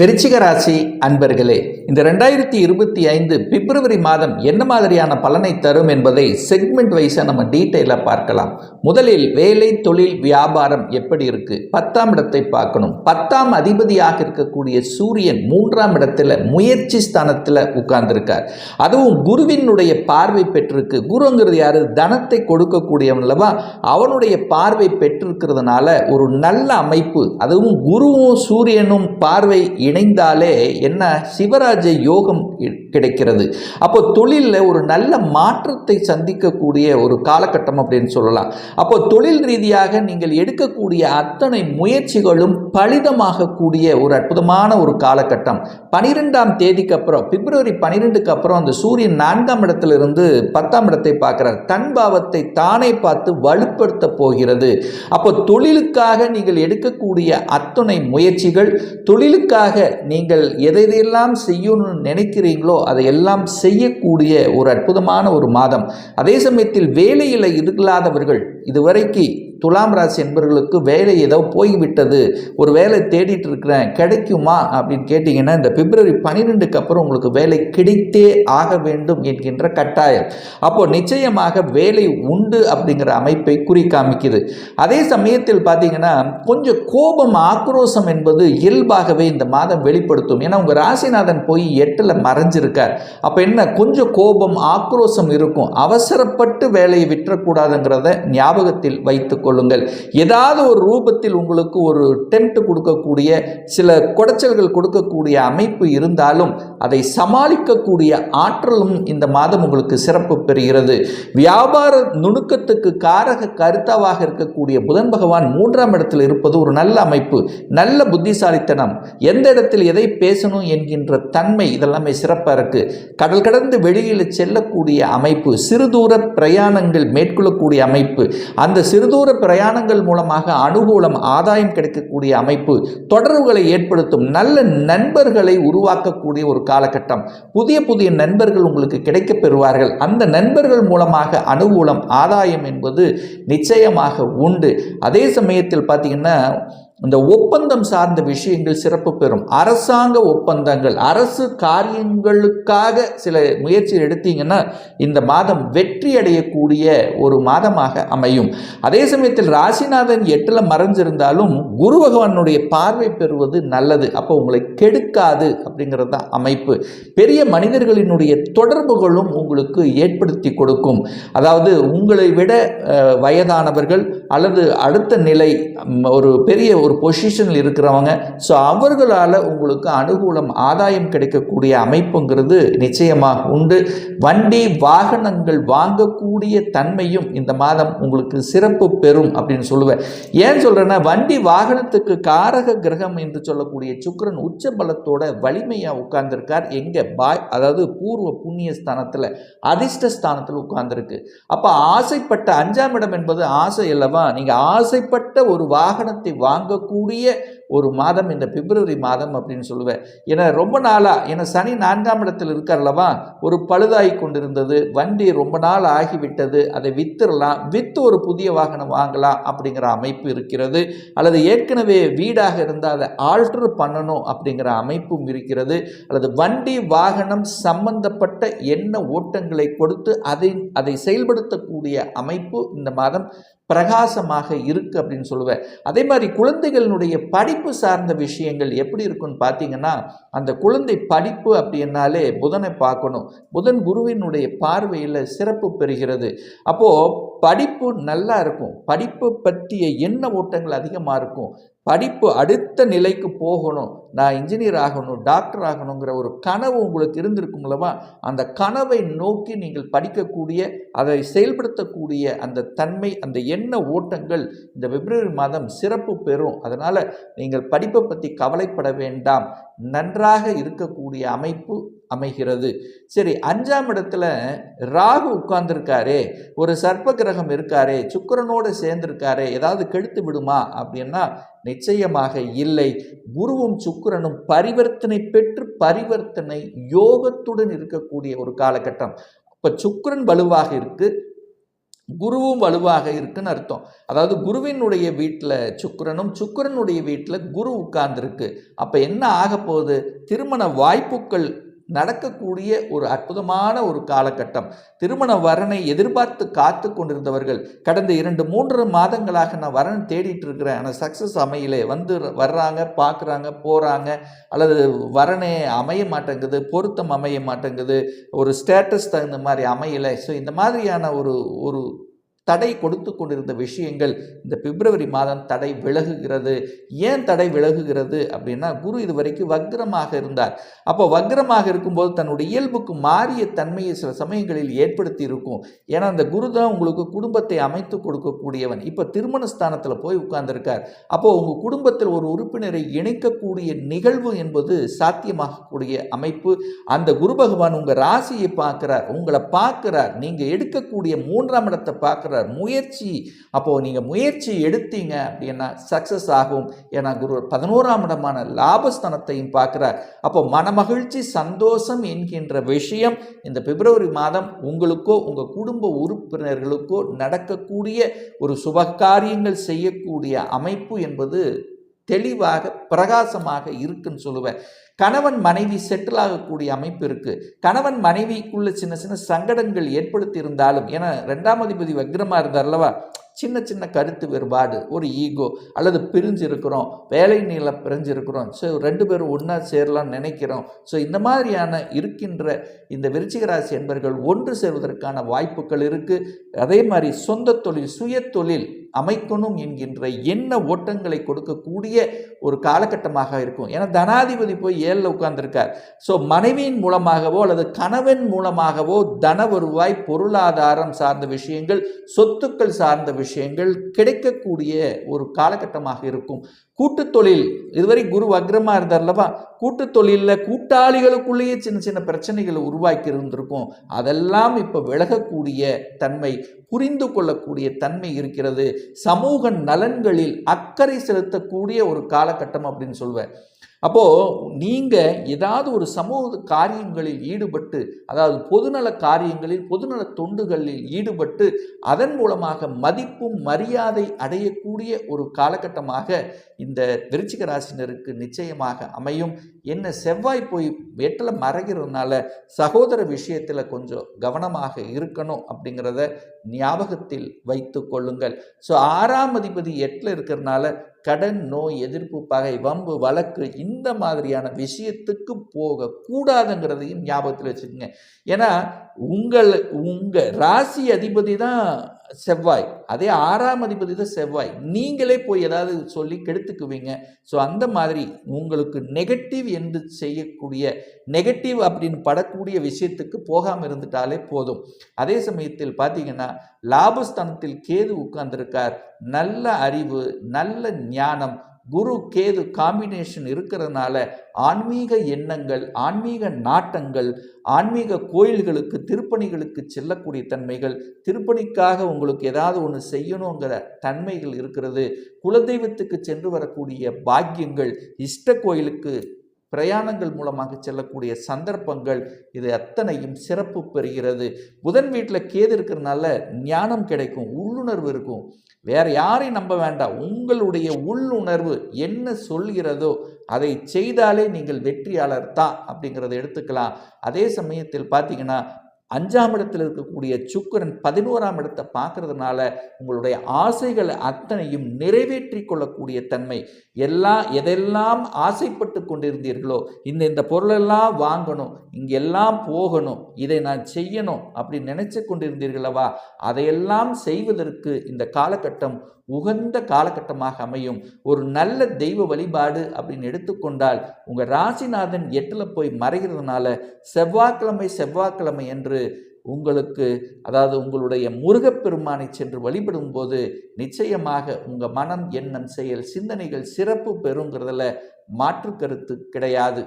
விருச்சிக ராசி அன்பர்களே இந்த ரெண்டாயிரத்தி இருபத்தி ஐந்து பிப்ரவரி மாதம் என்ன மாதிரியான பலனை தரும் என்பதை செக்மெண்ட் வைஸாக நம்ம டீட்டெயிலாக பார்க்கலாம். முதலில் வேலை தொழில் வியாபாரம் எப்படி இருக்கு? பத்தாம் இடத்தை பார்க்கணும். பத்தாம் அதிபதியாக இருக்கக்கூடிய சூரியன் மூன்றாம் இடத்துல முயற்சி ஸ்தானத்தில் உட்கார்ந்துருக்கார். அதுவும் குருவினுடைய பார்வை பெற்றிருக்கு. குருங்கிறது யாரு? தனத்தை கொடுக்கக்கூடியவன் அல்லவா? அவனுடைய பார்வை பெற்றிருக்கிறதுனால ஒரு நல்ல அமைப்பு அதுவும் குருவும் சூரியனும் பார்வை இணைந்தாலே என்ன? சிவராஜ யோகம் கிடைக்கிறது. அப்போ தொழிலில் ஒரு நல்ல மாற்றத்தை சந்திக்கக்கூடிய ஒரு காலகட்டம் அப்படின்னு சொல்லலாம். அப்போ தொழில் ரீதியாக நீங்கள் எடுக்கக்கூடிய அத்தனை முயற்சிகளும் பலிதமாகக்கூடிய ஒரு அற்புதமான ஒரு காலகட்டம். பனிரெண்டாம் தேதிக்கு அப்புறம் பிப்ரவரி பனிரெண்டுக்கு அப்புறம் அந்த சூரியன் நான்காம் இடத்திலிருந்து பத்தாம் இடத்தை பார்க்கிறார். தன் பாவத்தை தானே பார்த்து வலுப்படுத்த போகிறது. அப்போ தொழிலுக்காக நீங்கள் எடுக்கக்கூடிய அத்தனை முயற்சிகள் தொழிலுக்காக நீங்கள் எதையெல்லாம் செய்யணும்னு நினைக்கிறீங்களோ அதை எல்லாம் செய்யக்கூடிய ஒரு அற்புதமான ஒரு மாதம். அதே சமயத்தில் வேலையில் இல்லாதவர்கள் இதுவரைக்கு துலாம் ராசி என்பவர்களுக்கு வேலை ஏதோ போய்விட்டது ஒரு வேலை தேடிட்டு இருக்கிறேன் கிடைக்குமா அப்படின்னு கேட்டிங்கன்னா இந்த பிப்ரவரி பன்னிரெண்டுக்கு அப்புறம் உங்களுக்கு வேலை கிடைத்தே ஆக வேண்டும் என்கின்ற கட்டாயம். அப்போ நிச்சயமாக வேலை உண்டு அப்படிங்கிற அமைப்பை குறி காமிக்குது அதே சமயத்தில் பார்த்தீங்கன்னா கொஞ்சம் கோபம் ஆக்ரோஷம் என்பது இயல்பாகவே இந்த மாதம் வெளிப்படுத்தும். ஏன்னா உங்கள் ராசிநாதன் போய் எட்டில் மறைஞ்சிருக்கார். அப்போ என்ன? கொஞ்சம் கோபம் ஆக்ரோஷம் இருக்கும். அவசரப்பட்டு வேலையை விட்டுறக்கூடாதுங்கிறத ஞாபகத்தில் வைத்துக் கொள்ளுங்கள். ஏதாவது ஒரு ரூபத்தில் உங்களுக்கு ஒரு டெம்ட் கொடுக்கக்கூடிய சில குடைச்சல்கள் கொடுக்கக்கூடிய அமைப்பு இருந்தாலும் அதை சமாளிக்கக்கூடிய ஆற்றலும் இந்த மாதம் உங்களுக்கு சிறப்பு பெறுகிறது. வியாபார நுணுக்கத்துக்கு காரக கருத்தாவாக இருக்கக்கூடிய புதன் பகவான் மூன்றாம் இடத்தில் இருப்பது ஒரு நல்ல அமைப்பு நல்ல புத்திசாலித்தனம். எந்த இடத்தில் எதை பேசணும் என்கின்ற தன்மை இதெல்லாமே சிறப்பாக இருக்கு. கடல் கடந்து வெளியில் செல்லக்கூடிய அமைப்பு சிறுதூர பிரயாணங்கள் மேற்கொள்ளக்கூடிய அமைப்பு அந்த சிறுதூர பிரயாணங்கள் மூலமாக அனுகூலம் ஆதாயம் கிடைக்கக்கூடிய அமைப்பு தொடர்புகளை ஏற்படுத்தும் நல்ல நண்பர்களை உருவாக்கக்கூடிய ஒரு காலகட்டம். புதிய புதிய நண்பர்கள் உங்களுக்கு கிடைக்கப் பெறுவார்கள். அந்த நண்பர்கள் மூலமாக அனுகூலம் ஆதாயம் என்பது நிச்சயமாக உண்டு. அதே சமயத்தில் பார்த்தீங்கன்னா இந்த ஒப்பந்தம் சார்ந்த விஷயங்கள் சிறப்பு பெறும். அரசாங்க ஒப்பந்தங்கள் அரசு காரியங்களுக்காக சில முயற்சி எடுத்தீங்கன்னா இந்த மாதம் வெற்றி அடையக்கூடிய ஒரு மாதமாக அமையும். அதே சமயத்தில் ராசிநாதன் எட்டில் மறைஞ்சிருந்தாலும் குரு பகவானுடைய பார்வை பெறுவது நல்லது. அப்போ உங்களை கெடுக்காது அப்படிங்கிறது தான் அமைப்பு. பெரிய மனிதர்களினுடைய தொடர்புகளும் உங்களுக்கு ஏற்படுத்தி கொடுக்கும். அதாவது உங்களை விட வயதானவர்கள் அல்லது அடுத்த நிலை ஒரு பெரிய ஒரு பொசிஷனில் இருக்கிறவங்க ஸோ அவர்களால் உங்களுக்கு அனுகூலம் ஆதாயம் கிடைக்கக்கூடிய அமைப்புங்கிறது நிச்சயமாக உண்டு. வண்டி வாகனங்கள் வாங்கக்கூடிய தன்மையும் இந்த மாதம் உங்களுக்கு சிறப்பு பெறும் அப்படின்னு சொல்லுவேன். ஏன் சொல்கிறேன்னா வண்டி வாகனத்துக்கு காரக கிரகம் என்று சொல்லக்கூடிய சுக்கரன் உச்ச பலத்தோட வலிமையாக உட்கார்ந்திருக்கார். எங்கே பாய் அதாவது பூர்வ புண்ணிய ஸ்தானத்தில் அதிர்ஷ்ட ஸ்தானத்தில் உட்கார்ந்துருக்கு. அப்போ ஆசைப்பட்ட அஞ்சாம் இடம் என்பது ஆசை அல்லவா? நீங்கள் ஆசைப்பட்ட ஒரு வாகனத்தை வாங்க வாங்கக்கூடிய ஒரு மாதம் இந்த பிப்ரவரி மாதம் அப்படின்னு சொல்லுவேன். ஏன்னா ரொம்ப நாளாக ஏன்னா சனி நான்காம் இடத்தில் இருக்கார்லவா ஒரு பழுதாகி கொண்டிருந்தது வண்டி ரொம்ப நாள் ஆகிவிட்டது அதை வித்துடலாம் விற்று ஒரு புதிய வாகனம் வாங்கலாம் அப்படிங்கிற அமைப்பு இருக்கிறது அல்லது ஏற்கனவே வீடாக இருந்தால் அதை ஆல்டர் பண்ணணும் அப்படிங்கிற அமைப்பும் இருக்கிறது அல்லது வண்டி வாகனம் சம்பந்தப்பட்ட எண்ண ஓட்டங்களை கொடுத்து அதை அதை செயல்படுத்தக்கூடிய அமைப்பு இந்த மாதம் பிரகாசமாக இருக்குது அப்படின்னு சொல்லுவேன். அதே மாதிரி குழந்தைகளினுடைய படிப்பு சார்ந்த விஷயங்கள் எப்படி இருக்குன்னு பார்த்தீங்கன்னா அந்த குழந்தை படிப்பு அப்படின்னாலே புதனை பார்க்கணும். புதன் குருவினுடைய பார்வையில் சிறப்பு பெறுகிறது. அப்போது படிப்பு நல்லா இருக்கும். படிப்பு பற்றிய எண்ண ஓட்டங்கள் அதிகமாக இருக்கும். படிப்பு அடுத்த நிலைக்கு போகணும். நான் இன்ஜினியர் ஆகணும் டாக்டர் ஆகணுங்கிற ஒரு கனவு உங்களுக்கு இருந்திருக்குங்களவா அந்த கனவை நோக்கி நீங்கள் படிக்கக்கூடிய அதை செயல்படுத்தக்கூடிய அந்த தன்மை அந்த எண்ண ஓட்டங்கள் இந்த பிப்ரவரி மாதம் சிறப்பு பெறும். அதனால் நீங்கள் படிப்பை பற்றி கவலைப்பட வேண்டாம். நன்றாக இருக்கக்கூடிய அமைப்பு அமைகிறது. சரி அஞ்சாம் இடத்துல ராகு உட்கார்ந்துருக்காரே ஒரு சர்ப்ப கிரகம் இருக்காரே சுக்கரனோடு சேர்ந்திருக்காரே ஏதாவது கெடுத்து விடுமா அப்படின்னா நிச்சயமாக இல்லை. குருவும் சுக்கரனும் பரிவர்த்தனை பெற்று பரிவர்த்தனை யோகத்துடன் இருக்கக்கூடிய ஒரு காலகட்டம். இப்போ சுக்கரன் வலுவாக இருக்குது குருவும் வலுவாக இருக்குன்னு அர்த்தம். அதாவது குருவினுடைய வீட்டில் சுக்கரனும் சுக்கரனுடைய வீட்டில் குரு உட்கார்ந்துருக்கு. அப்போ என்ன ஆக போகுது திருமண வாய்ப்புகள் நடக்கக்கூடிய ஒரு அற்புதமான ஒரு காலகட்டம். திருமண வரனை எதிர்பார்த்து காத்து கொண்டிருந்தவர்கள் கடந்த இரண்டு மூன்று மாதங்களாக நான் வரன் தேடிட்டு இருக்கிறேன். ஆனால் சக்ஸஸ் அமையலே. வந்து வர்றாங்க பார்க்குறாங்க போகிறாங்க அல்லது வரனே அமைய மாட்டேங்குது பொருத்தம் அமைய மாட்டேங்குது ஒரு ஸ்டேட்டஸ் தகுந்த மாதிரி அமையலை. ஸோ இந்த மாதிரியான ஒரு ஒரு தடை கொடுத்து கொண்டிருந்த விஷயங்கள் இந்த பிப்ரவரி மாதம் தடை விலகுகிறது. ஏன் தடை விலகுகிறது அப்படின்னா குரு இது வரைக்கும் வக்ரமாக இருந்தார். அப்போ வக்ரமாக இருக்கும்போது தன்னுடைய இயல்புக்கு மாறிய தன்மையை சில சமயங்களில் ஏற்படுத்தி இருக்கும் ஏன்னா அந்த குரு தான் உங்களுக்கு குடும்பத்தை அமைத்து கொடுக்கக்கூடியவன். இப்போ திருமண ஸ்தானத்தில் போய் உட்கார்ந்துருக்கார். அப்போ உங்கள் குடும்பத்தில் ஒரு உறுப்பினரை இணைக்கக்கூடிய நிகழ்வு என்பது சாத்தியமாகக்கூடிய அமைப்பு. அந்த குரு பகவான் உங்கள் ராசியை பார்க்குறார் உங்களை பார்க்குறார். நீங்கள் எடுக்கக்கூடிய மூன்றாம் இடத்தை பார்க்குறார். முயற்சி. அப்போது நீங்கள் முயற்சி எடுத்தீங்க அப்படின்னா சக்ஸஸ் ஆகும். ஏன்னா குரு பதினோராம் இடமான லாபஸ்தனத்தையும் பார்க்குறார். அப்போ மனமகிழ்ச்சி சந்தோஷம் என்கின்ற விஷயம் இந்த பிப்ரவரி மாதம் உங்களுக்கோ உங்கள் குடும்ப உறுப்பினர்களுக்கோ நடக்கக்கூடிய ஒரு சுபகாரியங்கள் செய்யக்கூடிய அமைப்பு என்பது தெளிவாக பிரகாசமாக இருக்குன்னு சொல்லுவேன். கணவன் மனைவி செட்டில் ஆகக்கூடிய அமைப்பு இருக்குது கணவன் மனைவிக்குள்ள சின்ன சின்ன சங்கடங்கள் ஏற்படுத்தி இருந்தாலும் ஏன்னா ரெண்டாம் அதிபதி வக்ரமாக இருந்தார் அல்லவா சின்ன சின்ன கருத்து வேறுபாடு ஒரு ஈகோ அல்லது பிரிஞ்சு இருக்கிறோம் வேலை நீளம் பிரிஞ்சிருக்கிறோம். ஸோ ரெண்டு பேரும் ஒன்றா சேரலாம்னு நினைக்கிறோம். ஸோ இந்த மாதிரியான இருக்கின்ற இந்த விருச்சிகராசி என்பர்கள் ஒன்று சேர்வதற்கான வாய்ப்புகள் இருக்குது அதே மாதிரி சொந்த தொழில் சுய தொழில் அமைக்கணும் என்கின்ற எண்ண ஓட்டங்களை கொடுக்கக்கூடிய ஒரு காலகட்டமாக இருக்கும். ஏன்னா தனாதிபதி போய் ஏழில் உட்கார்ந்துருக்கார். ஸோ மனைவியின் மூலமாகவோ அல்லது கணவன் மூலமாகவோ தன வருவாய் பொருளாதாரம் சார்ந்த விஷயங்கள் சொத்துக்கள் சார்ந்த விஷயங்கள் கிடைக்கக்கூடிய ஒரு காலகட்டமாக இருக்கும். கூட்டுத் தொழில் இதுவரை குரு அக்ரமாக இருந்தார் அல்லவா கூட்டுத் தொழிலில் கூட்டாளிகளுக்குள்ளேயே சின்ன சின்ன பிரச்சனைகளை உருவாக்கி இருந்திருக்கும். அதெல்லாம் இப்போ விலகக்கூடிய தன்மை புரிந்து கொள்ளக்கூடிய தன்மை இருக்கிறது. சமூக நலன்களில் அக்கறை செலுத்தக்கூடிய ஒரு காலகட்டம் அப்படின்னு சொல்வேன். அப்போது நீங்கள் ஏதாவது ஒரு சமூக காரியங்களில் ஈடுபட்டு அதாவது பொதுநல காரியங்களில் பொதுநல தொண்டுகளில் ஈடுபட்டு அதன் மூலமாக மதிப்பும் மரியாதை அடையக்கூடிய ஒரு காலகட்டமாக இந்த விருச்சிக ராசினருக்கு நிச்சயமாக அமையும். என்ன செவ்வாய் போய் வெட்டில் மறைகிறதுனால சகோதர விஷயத்தில் கொஞ்சம் கவனமாக இருக்கணும் அப்படிங்கிறத ஞாபகத்தில் வைத்து கொள்ளுங்கள். ஸோ ஆறாம் அதிபதி எட்டில் இருக்கிறதுனால கடன் நோய் எதிர்ப்பு பகை வம்பு வழக்கு இந்த மாதிரியான விஷயத்துக்கு போக கூடாதுங்கிறதையும் ஞாபகத்தில் வச்சுக்கோங்க. ஏன்னா உங்கள் உங்கள் ராசி அதிபதி தான் செவ்வாய். அதே ஆறாம் அதிபதி தான் செவ்வாய். நீங்களே போய் ஏதாவது சொல்லி கெடுத்துக்குவீங்க. ஸோ அந்த மாதிரி உங்களுக்கு நெகட்டிவ் என்று செய்யக்கூடிய நெகட்டிவ் அப்படின்னு படக்கூடிய விஷயத்துக்கு போகாமல் இருந்துட்டாலே போதும். அதே சமயத்தில் பார்த்தீங்கன்னா லாபஸ்தானத்தில் கேது உட்கார்ந்திருக்கார். நல்ல அறிவு நல்ல ஞானம் குரு கேது காம்பினேஷன் இருக்கிறதுனால ஆன்மீக எண்ணங்கள் ஆன்மீக நாட்டங்கள் ஆன்மீக கோயில்களுக்கு திருப்பணிகளுக்கு செல்லக்கூடிய தன்மைகள் திருப்பணிக்காக உங்களுக்கு ஏதாவது ஒன்று செய்யணுங்கிற தன்மைகள் இருக்கிறது. குலதெய்வத்துக்கு சென்று வரக்கூடிய பாக்கியங்கள் இஷ்ட கோயிலுக்கு பிரயாணங்கள் மூலமாக செல்லக்கூடிய சந்தர்ப்பங்கள் இது அத்தனையும் சிறப்பு பெறுகிறது. புதன் வீட்டில் கேது இருக்கிறதுனால ஞானம் கிடைக்கும் உள்ளுணர்வு இருக்கும். வேற யாரையும் நம்ப வேண்டாம். உங்களுடைய உள்ளுணர்வு என்ன சொல்கிறதோ அதை செய்தாலே நீங்கள் வெற்றியாளர் தான் அப்படிங்கிறத எடுத்துக்கலாம். அதே சமயத்தில் பார்த்தீங்கன்னா அஞ்சாம் இடத்தில் இருக்கக்கூடிய சுக்கரன் பதினோராம் இடத்தை பார்க்கறதுனால உங்களுடைய ஆசைகள் அத்தனையும் நிறைவேற்றி கொள்ளக்கூடிய தன்மை. எல்லாம் எதெல்லாம் ஆசைப்பட்டு கொண்டிருந்தீர்களோ இந்த இந்த பொருளெல்லாம் வாங்கணும் இங்கெல்லாம் போகணும் இதை நான் செய்யணும் அப்படி நினைச்சு கொண்டிருந்தீர்களவா? அதையெல்லாம் செய்வதற்கு இந்த காலகட்டம் உகந்த காலகட்டமாக அமையும். ஒரு நல்ல தெய்வ வழிபாடு அப்படின்னு எடுத்துக்கொண்டால் உங்கள் ராசிநாதன் எட்டில் போய் மறைகிறதுனால செவ்வாய்க்கிழமை செவ்வாய்க்கிழமை என்று உங்களுக்கு அதாவது உங்களுடைய முருகப்பெருமானை சென்று வழிபடும் போது நிச்சயமாக உங்கள் மனம் எண்ணம் செயல் சிந்தனைகள் சிறப்பு பெறுங்கிறதுல மாற்று கருத்து கிடையாது.